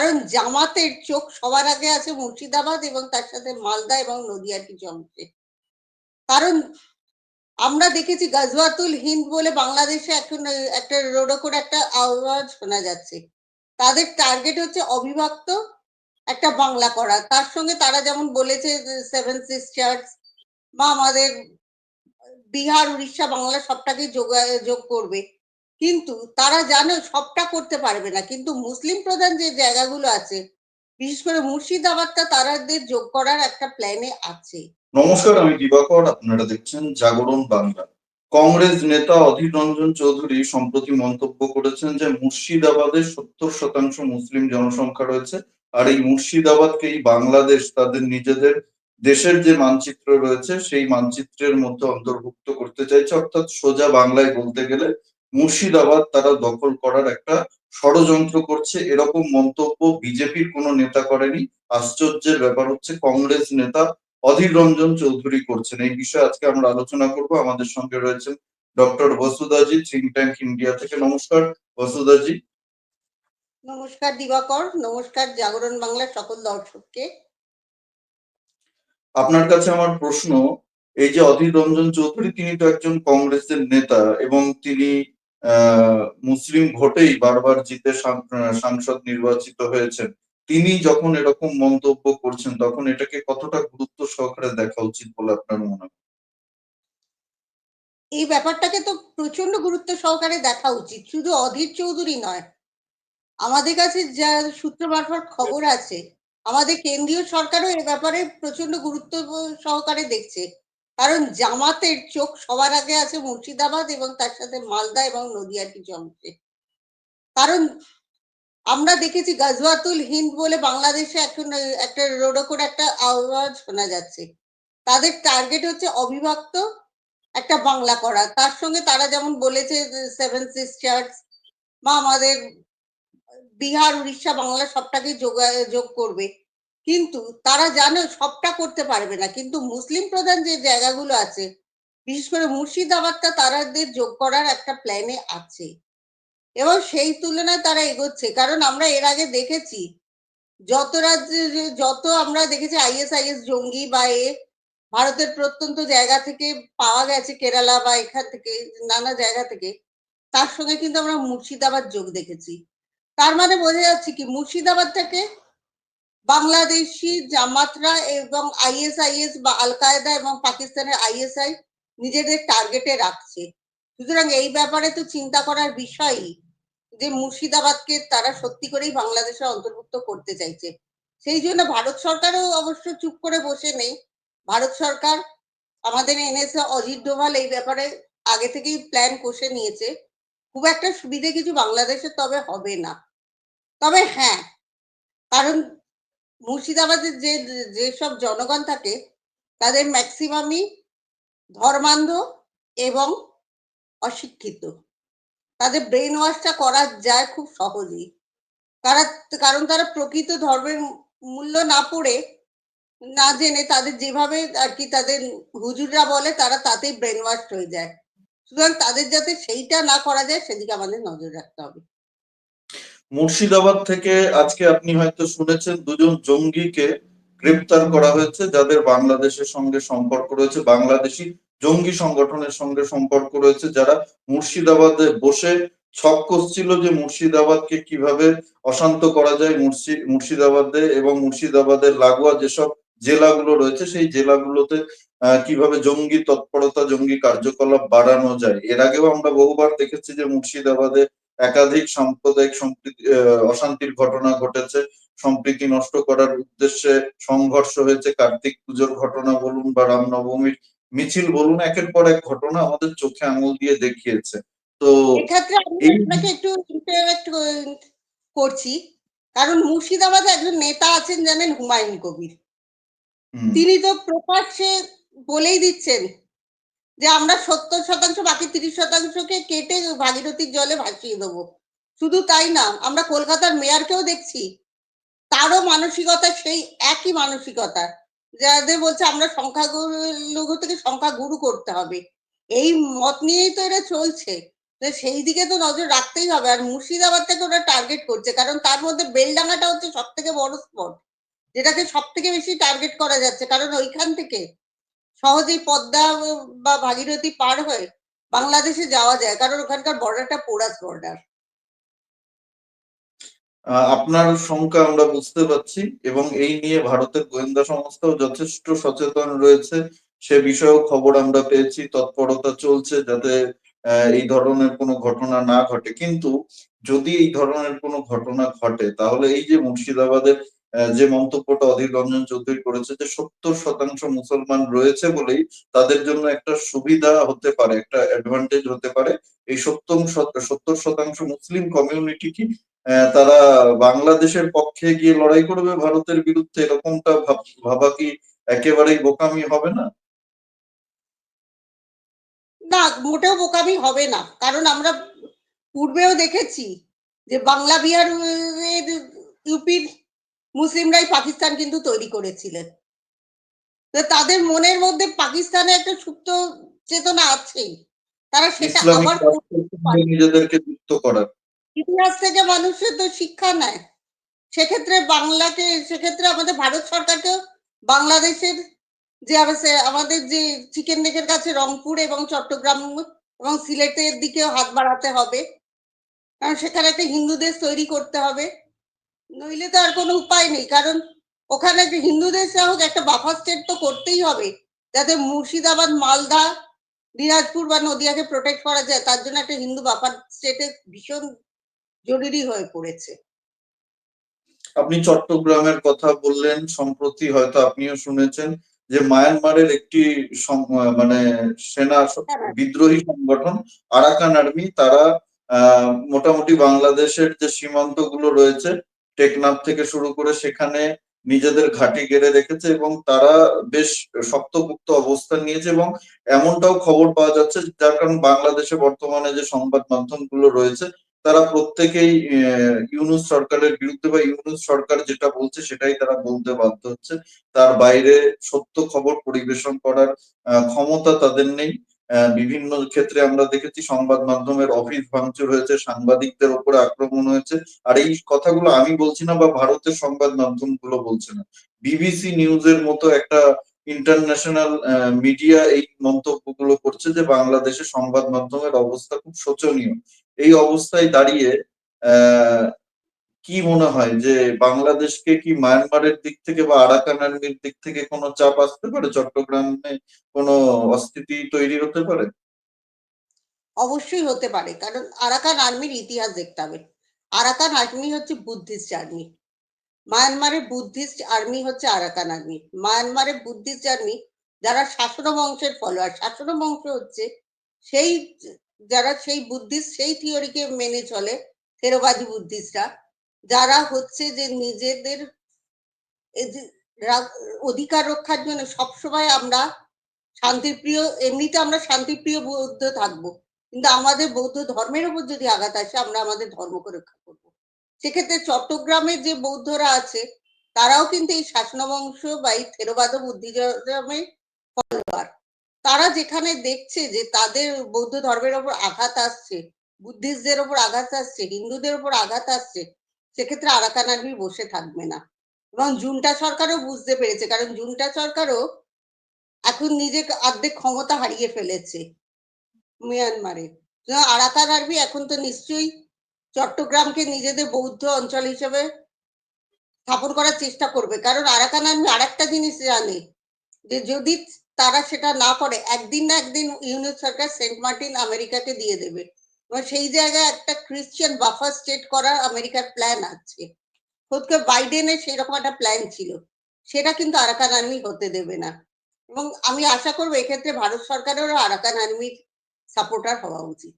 কারণ জামাতের চোখ সবার আগে আছে মুর্শিদাবাদ এবং তার সাথে মালদা এবং নদিয়াটি জমছে কারণ আমরা দেখেছি গজওয়াতুল হিন্দ বলে বাংলাদেশে এখন একটা রোড করে একটা আওয়াজ শোনা যাচ্ছে। তাদের টার্গেট হচ্ছে অবিভক্ত একটা বাংলা করা। তার সঙ্গে তারা যেমন বলেছে সেভেন সিস্টার্স বা আমাদের বিহার, উড়িষ্যা, বাংলা সবটাকে যোগ করবে। কিন্তু তারা জানে সবটা করতে পারবে না। কিন্তু মুসলিম প্রধান যে জায়গাগুলো আছে, বিশেষ করে মুর্শিদাবাদটা তারাদের যোগ করার একটা প্ল্যানে আছে। নমস্কার, আমি দিবাকর, আপনারা দেখছেন জাগরণ বাংলা। কংগ্রেস নেতা অধীর রঞ্জন চৌধুরী সম্প্রতি মন্তব্য করেছেন যে মুর্শিদাবাদে সত্তর শতাংশ মুসলিম জনসংখ্যা রয়েছে আর এই মুর্শিদাবাদকেই বাংলাদেশ তাদের নিজেদের দেশের যে মানচিত্র রয়েছে, সেই মানচিত্রের মধ্যে অন্তর্ভুক্ত করতে চাইছে। অর্থাৎ সোজা বাংলায় বলতে গেলে মুর্শিদাবাদ তারা দখল করার একটা ষড়যন্ত্র করছে। এরকম মন্তব্য বিজেপির কোনো নেতা করেনি। আশ্চর্যের ব্যাপার হচ্ছে কংগ্রেস নেতা অধীর রঞ্জন চৌধুরী করছেন। এই বিষয়ে আজকে আমরা আলোচনা করব। আমাদের সঙ্গে রয়েছেন doctor Basudaji think tank India থেকে। নমস্কার বসুদাজি নমস্কার দিবাকর নমস্কার জাগরণ বাংলা সকল দর্শককে। আপনার কাছে আমার প্রশ্ন এই যে অধীর রঞ্জন চৌধুরী তিনি তো একজন কংগ্রেসের নেতা এবং তিনি মুসলিম ভোটেই বারবার জিতে সাংসদ নির্বাচিত হয়েছেন। তিনি যখন এরকম মন্তব্য করছেন, তখন এটাকে কতটা গুরুত্ব সহকারে দেখা উচিত বলে আপনার মনে হয়? এই ব্যাপারটাকে তো প্রচণ্ড গুরুত্ব সহকারে দেখা উচিত, শুধু অধীর চৌধুরী নয়। আমাদের কাছে যা সূত্র মারফত খবর আছে, আমাদের কেন্দ্রীয় সরকারও এ ব্যাপারে প্রচণ্ড গুরুত্ব সহকারে দেখছে। কারণ জামাতের চোখ সবার আগে আছে মুর্শিদাবাদ এবং তার সাথে মালদা এবং নদিয়াটি জমছে কারণ আমরা দেখেছি গজওয়াতুল হিন্দ বলে বাংলাদেশে এখন একটা রোড করে একটা আওয়াজ শোনা যাচ্ছে। তাদের টার্গেট হচ্ছে অবিভক্ত একটা বাংলা করা। তার সঙ্গে তারা যেমন বলেছে সেভেন সিস্টার্স বা আমাদের বিহার, উড়িষ্যা, বাংলা সবটাকে যোগ করবে। কিন্তু তারা জানে সবটা করতে পারবে না। কিন্তু মুসলিম প্রধান যে জায়গাগুলো আছে, বিশেষ করে মুর্শিদাবাদটা তারাদের যোগ করার একটা প্ল্যানে আছে। এবং সেই তুলনায় তারা এগোচ্ছে। কারণ আমরা এর আগে দেখেছি, যত রাজ্যে যত আমরা দেখেছি আইএসআইএস জঙ্গি বা এ ভারতের প্রত্যন্ত জায়গা থেকে পাওয়া গেছে কেরালা বা এখান থেকে নানা জায়গা থেকে, তার সঙ্গে কিন্তু আমরা মুর্শিদাবাদ যোগ দেখেছি। তার মানে বোঝা যাচ্ছে কি, মুর্শিদাবাদটাকে বাংলাদেশি জামাতরা এবং আইএসআইএস বা আল কায়দা এবং পাকিস্তানের আইএসআই নিজেদের টার্গেটে রাখছে। সুতরাং এই ব্যাপারে তো চিন্তা করার বিষয়ই যে মুর্শিদাবাদকে তারা সত্যি করেই বাংলাদেশে অন্তর্ভুক্ত করতে চাইছে। সেই জন্য ভারত সরকারও অবশ্য চুপ করে বসে নেই। ভারত সরকার আমাদের এনেছে অজিত ডোভাল এই ব্যাপারে আগে থেকেই প্ল্যান কষে নিয়েছে। খুব একটা সুবিধে কিছু বাংলাদেশে তবে হবে না। তবে হ্যাঁ কারণ মুর্শিদাবাদের যে যেসব জনগণ থাকে, তাদের ম্যাক্সিমামই ধর্মান্ধ এবং অশিক্ষিত। তাদের ব্রেন ওয়াশটা করা যায় খুব সহজেই। তারা, কারণ তারা প্রকৃত ধর্মের মূল্য না পড়ে, না জেনে তাদের যেভাবে আর কি তাদের হুজুররা বলে, তারা তাতেই ব্রেন ওয়াশ হয়ে যায়। সুতরাং তাদের যাতে সেইটা না করা যায়, সেদিকে আমাদের নজর রাখতে হবে। মুর্শিদাবাদ থেকে আজকে আপনি হয়তো শুনেছেন দুজন জঙ্গিকে গ্রেপ্তার করা হয়েছে, যাদের বাংলাদেশের সঙ্গে সম্পর্ক রয়েছে, বাংলাদেশি জঙ্গি সংগঠনের সঙ্গে সম্পর্ক রয়েছে, যারা মুর্শিদাবাদে বসে ছক কষছিল যে মুর্শিদাবাদকে কীভাবে অশান্ত করা যায় মুর্শি, মুর্শিদাবাদে এবং মুর্শিদাবাদের লাগোয়া যেসব জেলাগুলো রয়েছে, সেই জেলাগুলোতে কীভাবে জঙ্গি তৎপরতা, জঙ্গি কার্যকলাপ বাড়ানো যায়। এর আগেও আমরা বহুবার দেখেছি যে মুর্শিদাবাদে একাধিক সাম্প্রদায়িক সম্প্রীতি অশান্তির ঘটনা ঘটেছে। সম্প্রীতি নষ্ট করার উদ্দেশ্যে সংঘর্ষ হয়েছে। কার্তিক পুজোর ঘটনা বলুন বা রামনবমীর মিছিল বলুন একের পর এক ঘটনা আমাদের চোখে আঙুল দিয়ে দেখিয়েছে। তো আপনাকে একটু করছি। কারণ মুর্শিদাবাদে একজন নেতা আছেন জানেন হুমায়ুন কবির। তিনি তো প্রকাশ্যে বলেই দিচ্ছেন যে আমরা সত্তর শতাংশ, বাকি তিরিশ শতাংশকে কেটে ভাগীরথীর জলে ভাসিয়ে দেবো। শুধু তাই না, আমরা কলকাতার মেয়রকেও দেখছি। তারও মানসিকতা সেই একই মানসিকতা। যাদের বলছে আমরা সংখ্যাগুরু থেকে সংখ্যা গুরু করতে হবে। এই মত নিয়েই তো এরা চলছে। সেই দিকে তো নজর রাখতেই হবে। আর মুর্শিদাবাদটাকে ওরা টার্গেট করছে। কারণ তার মধ্যে বেলডাঙ্গাটা হচ্ছে সব থেকে বড় স্পট যেটাকে সব থেকে বেশি টার্গেট করা যাচ্ছে। কারণ ওইখান থেকে সহজেই পদ্মা বা ভাগীরথী পার হয়ে বাংলাদেশে যাওয়া যায়, কারণ ওখানকার বর্ডারটা পোরাস বর্ডার আপনার শঙ্কা আমরা বুঝতে পারছি এবং এই নিয়ে ভারতের গোয়েন্দা সংস্থাও যথেষ্ট সচেতন রয়েছে। সে বিষয়েও খবর আমরা পেয়েছি, তৎপরতা চলছে যাতে এই ধরনের কোনো ঘটনা না ঘটে। কিন্তু যদি এই ধরনের কোনো ঘটনা ঘটে, তাহলে এই যে মুর্শিদাবাদের যে মন্তব্যটা অধীর রঞ্জন চৌধুরী করেছে যে সত্তর শতাংশ মুসলমান রয়েছে বলেই তাদের জন্য একটা সুবিধা হতে পারে, একটা অ্যাডভান্টেজ হতে পারে। এই সত্তর সত্তর শতাংশ মুসলিম কমিউনিটি কি তারা বাংলাদেশের পক্ষে গিয়ে লড়াই করবে ভারতের বিরুদ্ধে? এরকমটা ভাব- কি একেবারেই বোকামি হবে না? না, মোটেও বোকামি হবে না। কারণ আমরা পূর্বেও দেখেছি যে বাংলা বিহার ইউপির মুসলিমরাই পাকিস্তান কিন্তু তৈরি করেছিলেন। তাদের মনের মধ্যে পাকিস্তানে একটা সুপ্ত চেতনা আছেই। তারা সেটা আবার নিজেদেরকে যুক্ত করার। ইতিহাস থেকে মানুষের তো শিক্ষা নেয়। সেক্ষেত্রে বাংলাকে সেক্ষেত্রে আমাদের ভারত সরকারকেও বাংলাদেশের যে আমাদের- আমাদের যে চিকেন নেকের কাছে রংপুর এবং চট্টগ্রাম এবং সিলেটের দিকেও হাত বাড়াতে হবে। কারণ সেখানে একটা হিন্দুদের তৈরি করতে হবে। নইলে তো আর কোনো উপায় নেই কারণ ওখানে একটা হিন্দু দেশ হোক একটা বাফার স্টেট তো করতেই হবে যাতে মুর্শিদাবাদ মালদা দিনাজপুর বা নদিয়াকে প্রোটেক্ট করা যায় তার জন্য একটা হিন্দু বাফার স্টেটে ভীষণ জরুরি হয়ে পড়েছে আপনি চট্টগ্রামের কথা বললেন সম্প্রতি হয়তো আপনিও শুনেছেন যে মায়ানমারের একটি মানে সেনা হ্যাঁ। বিদ্রোহী সংগঠন আরাকান আর্মি তারা আহ, মোটামুটি বাংলাদেশের যে সীমান্তগুলো রয়েছে টেকনাফ থেকে শুরু করে সেখানে নিজেদের ঘাঁটি গেড়ে রেখেছে এবং তারা বেশ শক্তপুক্ত অবস্থান নিয়েছে এবং এমনটাও খবর পাওয়া যাচ্ছে, যার কারণ বাংলাদেশে বর্তমানে যে সংবাদ মাধ্যমগুলো রয়েছে, তারা প্রত্যেকেই ইউনুস সরকারের বিরুদ্ধে বা ইউনুস সরকার যেটা বলছে সেটাই তারা বলতে বাধ্য হচ্ছে। তার বাইরে সত্য খবর পরিবেশন করার ক্ষমতা তাদের নেই। বিভিন্ন ক্ষেত্রে আমরা দেখেছি সংবাদ মাধ্যমের অফিস ভাঙচুর হয়েছে, সাংবাদিকদের উপরে আক্রমণ হয়েছে। আর এই কথাগুলো আমি বলছি না বা ভারতের সংবাদ মাধ্যমগুলো বলছে না। বিবিসি নিউজের মতো একটা ইন্টারন্যাশনাল মিডিয়া এই মন্তব্যগুলো করছে যে বাংলাদেশের সংবাদ মাধ্যমের অবস্থা খুব শোচনীয়। এই অবস্থায় দাঁড়িয়ে কি মনে হয় যে বাংলাদেশকে কি মায়ানমারের দিক থেকে বা আরাকান আর্মির দিক থেকে কোনো চাপ আসতে পারে? চট্টগ্রামে কোনো অস্থিতি তৈরি হতে পারে? অবশ্যই হতে পারে, কারণ আরাকান আর্মির ইতিহাস দেখতে হবে। আরাকান আর্মি হচ্ছে বুদ্ধিস্ট আর্মি। মায়ানমারের বুদ্ধিস্ট আর্মি হচ্ছে আরাকান আর্মি। মায়ানমারের বুদ্ধিস্ট আর্মি যারা শাসন বংশের ফলোয়ার, শাসন বংশ হচ্ছে সেই, যারা সেই বুদ্ধিস্ট, সেই থিওরিকে মেনে চলে থেরোবাদী বুদ্ধিস্টরা। যারা হচ্ছে যে নিজেদের অধিকার রক্ষার জন্য সবসময় আমরা শান্তিপ্রিয়, এমনিতে আমরা শান্তিপ্রিয় বৌদ্ধ থাকব। কিন্তু আমাদের বৌদ্ধ ধর্মের উপর যদি আঘাত আসে, আমরা আমাদের ধর্মকে রক্ষা করব। সেক্ষেত্রে চট্টগ্রামের যে বৌদ্ধরা আছে, তারাও কিন্তু এই শাসনবংশ বা এই থেরোবাদ বুদ্ধিজমের ফলোয়ার তারা যেখানে দেখছে যে তাদের বৌদ্ধ ধর্মের ওপর আঘাত আসছে, বুদ্ধিস্টদের ওপর আঘাত আসছে, হিন্দুদের ওপর আঘাত আসছে সেক্ষেত্রে আরাকান আর্মি বসে থাকবে না। এবং জুনটা সরকারও বুঝতে পেরেছে, কারণ জুনটা সরকারও এখন নিজে অর্ধেক ক্ষমতা হারিয়ে ফেলেছে মিয়ানমারে। আরাকান আর্মি এখন তো নিশ্চয়ই চট্টগ্রামকে নিজেদের বৌদ্ধ অঞ্চল হিসেবে স্থাপন করার চেষ্টা করবে। কারণ আরাকান আর্মি আরেকটা জিনিস জানে, যে যদি তারা সেটা না করে, একদিন না একদিন ইউনিট সরকার সেন্ট মার্টিন আমেরিকাকে দিয়ে দেবে। এবং সেই জায়গায় একটা ক্রিশ্চিয়ান বাফার স্টেট করার আমেরিকার প্ল্যান আছে। খোদকে বাইডেনের সেরকম একটা প্ল্যান ছিল। সেটা কিন্তু আরাকান আর্মি হতে দেবে না। এবং আমি আশা করব এক্ষেত্রে ভারত সরকারেরও আরাকান আর্মির সাপোর্টার হওয়া উচিত।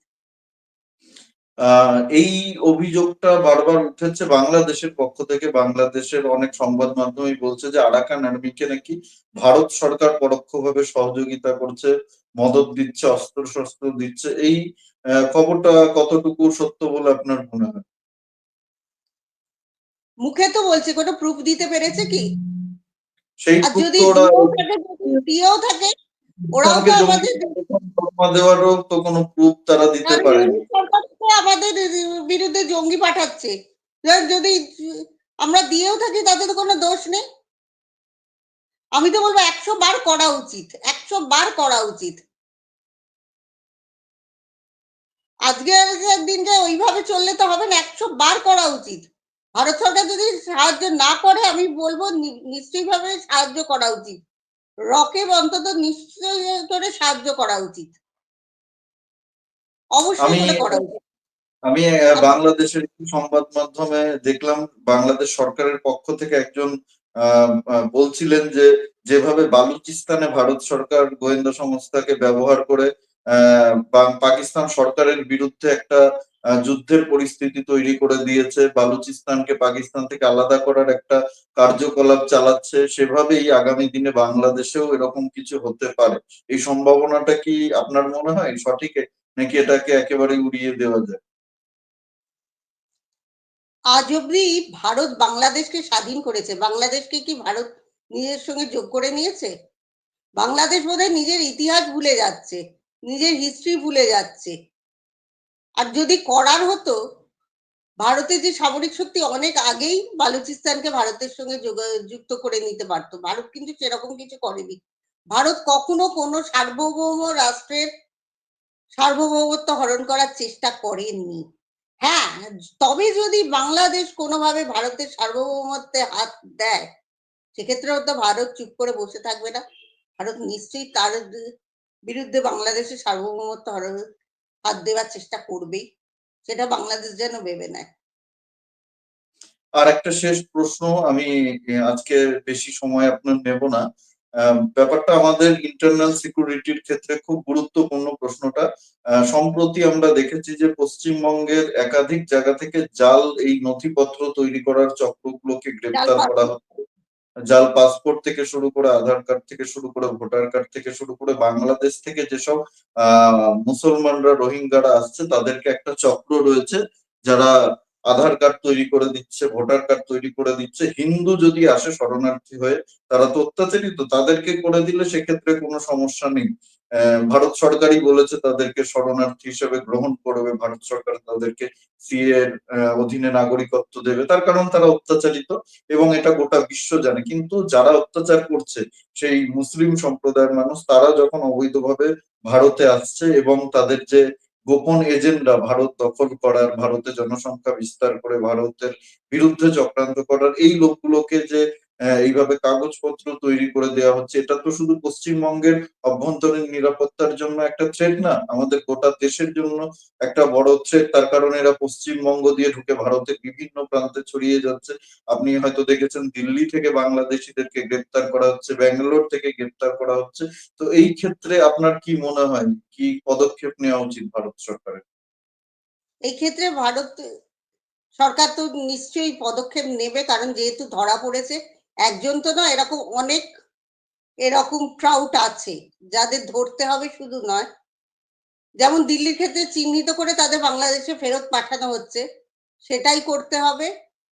এই অভিযোগটা বারবার উঠেছে বাংলাদেশের পক্ষ থেকে। বাংলাদেশের অনেক সংবাদ মাধ্যমই বলছে যে আরাকান আর্মিকে নাকি ভারত সরকার পরোক্ষভাবে সহযোগিতা করছে, মদত দিচ্ছে অস্ত্র শস্ত্র দিচ্ছে। এই খবরটা কতটুকু সত্য বলে আপনার মনে হয়? মুখে তো বলছে কোনো প্রুফ দিতে পেরেছে কি? সেই যদি দিয়েও থাকে ওরাও তো আমাদের দেওয়ারও তো কোনো প্রুফ তারা দিতে তো আমাদের বিরুদ্ধে জঙ্গি পাঠাচ্ছে। যদি আমরা দিয়েও থাকি তাতে তো কোনো দোষ নেই। আমি তো বলব একশো বার করা উচিত একশো বার করা উচিত। আজকের যে দিনটা ওইভাবে চললে তো হবে না একশো বার করা উচিত। ভারত সরকার যদি সাহায্য না করে আমি বলব নি- নিশ্চয়ইভাবে সাহায্য করা উচিত। রকেব অন্তত নিশ্চয় করে সাহায্য করা উচিত। অবশ্যই আমি- করা উচিত। আমি বাংলাদেশের সংবাদ মাধ্যমে দেখলাম বাংলাদেশ সরকারের পক্ষ থেকে একজন বলছিলেন যে যেভাবে বালুচিস্তানে ভারত সরকার গোয়েন্দা সংস্থাকে ব্যবহার করে পাকিস্তান সরকারের বিরুদ্ধে একটা যুদ্ধের পরিস্থিতি তৈরি করে দিয়েছে। বালুচিস্তানকে পাকিস্তান থেকে আলাদা করার একটা কার্যকলাপ চালাচ্ছে। সেভাবেই আগামী দিনে বাংলাদেশেও এরকম কিছু হতে পারে। এই সম্ভাবনাটা কি আপনার মনে হয়? সঠিক নাকি এটাকে একেবারে উড়িয়ে দেওয়া যায়? আজ অব্দি ভারত বাংলাদেশকে স্বাধীন করেছে। বাংলাদেশকে কি ভারত নিজের সঙ্গে যোগ করে নিয়েছে? বাংলাদেশ বোধহয় নিজের ইতিহাস ভুলে যাচ্ছে। নিজের হিস্ট্রি ভুলে যাচ্ছে। আর যদি করার হতো, ভারতের যে সামরিক শক্তি অনেক আগেই বালুচিস্তানকে ভারতের সঙ্গে যুক্ত করে নিতে পারতো। ভারত কিন্তু সেরকম কিছু করেনি। ভারত কখনো কোনো সার্বভৌম রাষ্ট্রের সার্বভৌমত্ব হরণ করার চেষ্টা করেননি হ্যাঁ তবে যদি বাংলাদেশ কোনোভাবে ভারতের সার্বভৌমত্বে হাত দেয়, সেক্ষেত্রেও তো ভারত চুপ করে বসে থাকবে না। ভারত নিশ্চয়ই তার বিরুদ্ধে বাংলাদেশের সার্বভৌমত্ব হরণ হাত দেওয়ার চেষ্টা করবেই। সেটা বাংলাদেশ যেন ভেবে নেয়। আর একটা শেষ প্রশ্ন আমি আজকে বেশি সময় আপনার নেব না। ব্যাপারটা আমাদের ইন্টারনাল সিকিউরিটির ক্ষেত্রে খুব গুরুত্বপূর্ণ প্রশ্নটা। সম্প্রতি আমরা দেখেছি যে পশ্চিমবঙ্গের একাধিক জায়গা থেকে জাল এই নথিপত্র তৈরি করার চক্রগুলোকে গ্রেপ্তার করা হচ্ছে। জাল পাসপোর্ট থেকে শুরু করে আধার কার্ড থেকে শুরু করে ভোটার কার্ড থেকে শুরু করে বাংলাদেশ থেকে যেসব মুসলমানরা, রোহিঙ্গারা আসছে, তাদেরকে একটা চক্র রয়েছে যারা আধার কার্ড তৈরি করে দিচ্ছে, ভোটার কার্ড তৈরি করে দিচ্ছে। হিন্দু যদি আসে শরণার্থী হয়ে, তারা তো অত্যাচারিত, তাদেরকে করে দিলে সেক্ষেত্রে কোনো সমস্যা নেই। ভারত সরকারই বলেছে তাদেরকে শরণার্থী হিসেবে গ্রহণ করবে। ভারত সরকার তাদেরকে সিএ এর আহ, অধীনে নাগরিকত্ব দেবে। তার কারণ তারা অত্যাচারিত এবং এটা গোটা বিশ্ব জানে। কিন্তু যারা অত্যাচার করছে সেই মুসলিম সম্প্রদায়ের মানুষ তারা যখন অবৈধভাবে ভারতে আসছে এবং তাদের যে গোপন এজেন্ডা ভারত দখল করার ভারতে জনসংখ্যা বিস্তার করে ভারতের বিরুদ্ধে চক্রান্ত করার এই লোকগুলোকে যে এইভাবে কাগজপত্র তৈরি করে দেওয়া হচ্ছে। এটা তো শুধু পশ্চিমবঙ্গের অভ্যন্তরীণ নিরাপত্তার জন্য একটা থ্রেট না, আমাদের গোটা দেশের জন্য একটা বড় থ্রেট তার কারণে এরা পশ্চিমবঙ্গ দিয়ে ঢুকে ভারতের বিভিন্ন প্রান্তে ছড়িয়ে যাচ্ছে। আপনি হয়তো দেখেছেন দিল্লি থেকে বাংলাদেশিদেরকে গ্রেপ্তার করা হচ্ছে, ব্যাঙ্গালোর থেকে গ্রেপ্তার করা হচ্ছে। তো এই ক্ষেত্রে আপনার কি মনে হয়? কি পদক্ষেপ নেওয়া উচিত ভারত সরকারের? এই ক্ষেত্রে ভারত সরকার তো নিশ্চয়ই পদক্ষেপ নেবে, কারণ যেহেতু ধরা পড়েছে একজন তো না এরকম অনেক এরকম ট্রাউট আছে, যাদের ধরতে হবে শুধু নয়। যেমন দিল্লির ক্ষেত্রে চিহ্নিত করে তাদের বাংলাদেশে ফেরত পাঠানো হচ্ছে, সেটাই করতে হবে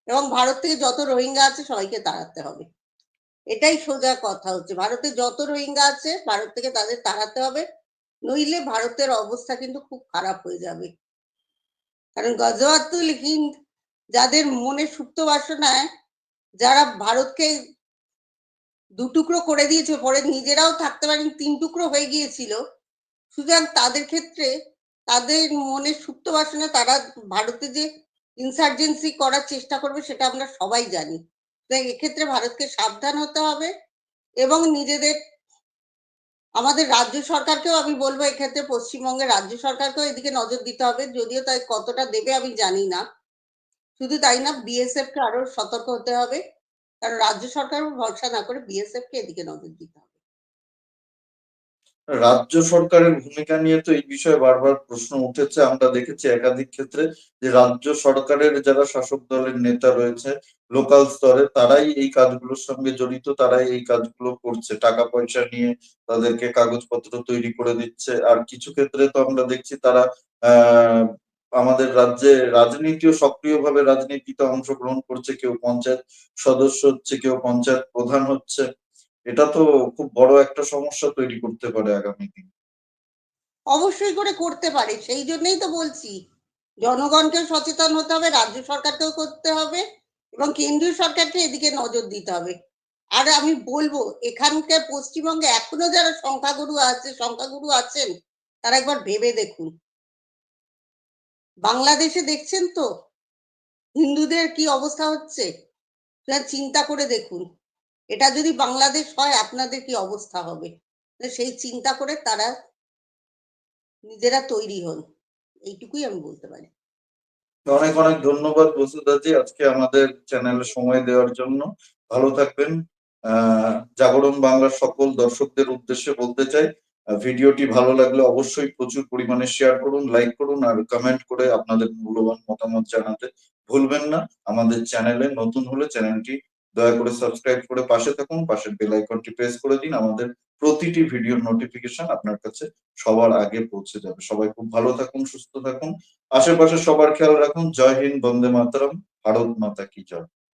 এবং ভারত থেকে যত রোহিঙ্গা আছে সবাইকে তাড়াতে হবে। এটাই সোজা কথা হচ্ছে। ভারতে যত রোহিঙ্গা আছে ভারত থেকে তাদের তাড়াতে হবে, নইলে ভারতের অবস্থা কিন্তু খুব খারাপ হয়ে যাবে। কারণ গজওয়াতুল হিন্দ যাদের মনে সুপ্ত বাসনায় যারা ভারতকে দু টুকরো করে দিয়েছে, পরে নিজেরাও থাকতে পারেন, তিন টুকরো হয়ে গিয়েছিল। সুতরাং তাদের ক্ষেত্রে তাদের মনে সুপ্ত বাসনা, তারা ভারতে যে ইনসার্জেন্সি করার চেষ্টা করবে সেটা আমরা সবাই জানি। তাই এক্ষেত্রে ভারতকে সাবধান হতে হবে এবং নিজেদের, আমাদের রাজ্য সরকারকেও আমি বলব এক্ষেত্রে পশ্চিমবঙ্গের রাজ্য সরকারকেও এদিকে নজর দিতে হবে। যদিও তাই কতটা দেবে আমি জানি না। শুধু তাই না বিএসএফ কে আরও সতর্ক হতে হবে। কারণ রাজ্য সরকার ভরসা না করে বিএসএফ কে এদিকে নজর দিতে হবে। রাজ্য সরকারের ভূমিকা নিয়ে তো এই বিষয়ে বারবার প্রশ্ন উঠেছে। আমরা দেখেছি একাধিক ক্ষেত্রে যে রাজ্য সরকারের যারা শাসক দলের নেতা রয়েছে লোকাল স্তরে, তারাই এই কাজগুলোর সঙ্গে জড়িত, তারাই এই কাজগুলো করছে। টাকা পয়সা নিয়ে তাদেরকে কাগজপত্র তৈরি করে দিচ্ছে। আর কিছু ক্ষেত্রে তো আমরা দেখছি তারা আমাদের রাজ্যে রাজনীতিও সক্রিয়ভাবে রাজনীতিতে অংশগ্রহণ করছে, কেউ পঞ্চায়েত সদস্য হচ্ছে, কেউ পঞ্চায়েত প্রধান হচ্ছে। এটা তো খুব বড় একটা সমস্যা তৈরি করতে পারে আগামী দিন। অবশ্যই করে করতে পারে, সেই জন্যই তো বলছি। জনগণকে সচেতন হতে হবে, রাজ্য সরকারকেও করতে হবে এবং কেন্দ্রীয় সরকারকে এদিকে নজর দিতে হবে। আর আমি বলব, এখানকার পশ্চিমবঙ্গে এখনও যারা সংখ্যাগুরু আছে, সংখ্যাগুরু আছেন, তারা একবার ভেবে দেখুন। বাংলাদেশে দেখছেন তো? হিন্দুদের কি অবস্থা হচ্ছে? চিন্তা করে দেখুন। এটা যদি বাংলাদেশ হয়, আপনাদের কি অবস্থা হবে? সেই চিন্তা করে তারা নিজেরা তৈরি হন। এইটুকুই আমি বলতে পারি। অনেক অনেক ধন্যবাদ বসুদাজি আজকে আমাদের চ্যানেলে সময় দেওয়ার জন্য। ভালো থাকবেন। আহ, জাগরণ বাংলার সকল দর্শকদের উদ্দেশ্যে বলতে চাই ভিডিওটি ভালো লাগলে অবশ্যই প্রচুর পরিমাণে শেয়ার করুন লাইক করুন আর কমেন্ট করে আপনাদের মূল্যবান মতামত জানাতে ভুলবেন না। আমাদের চ্যানেলে নতুন হলে চ্যানেলটি দয়া করে সাবস্ক্রাইব করে পাশে থাকুন, পাশের বেল আইকনটি প্রেস করে দিন। আমাদের প্রতিটি ভিডিওর নোটিফিকেশন আপনার কাছে সবার আগে পৌঁছে যাবে। সবাই খুব ভালো থাকুন, সুস্থ থাকুন। আশেপাশে সবার খেয়াল রাখুন। জয় হিন্দ, বন্দে মাতরম, ভারত মাতা কি জয়।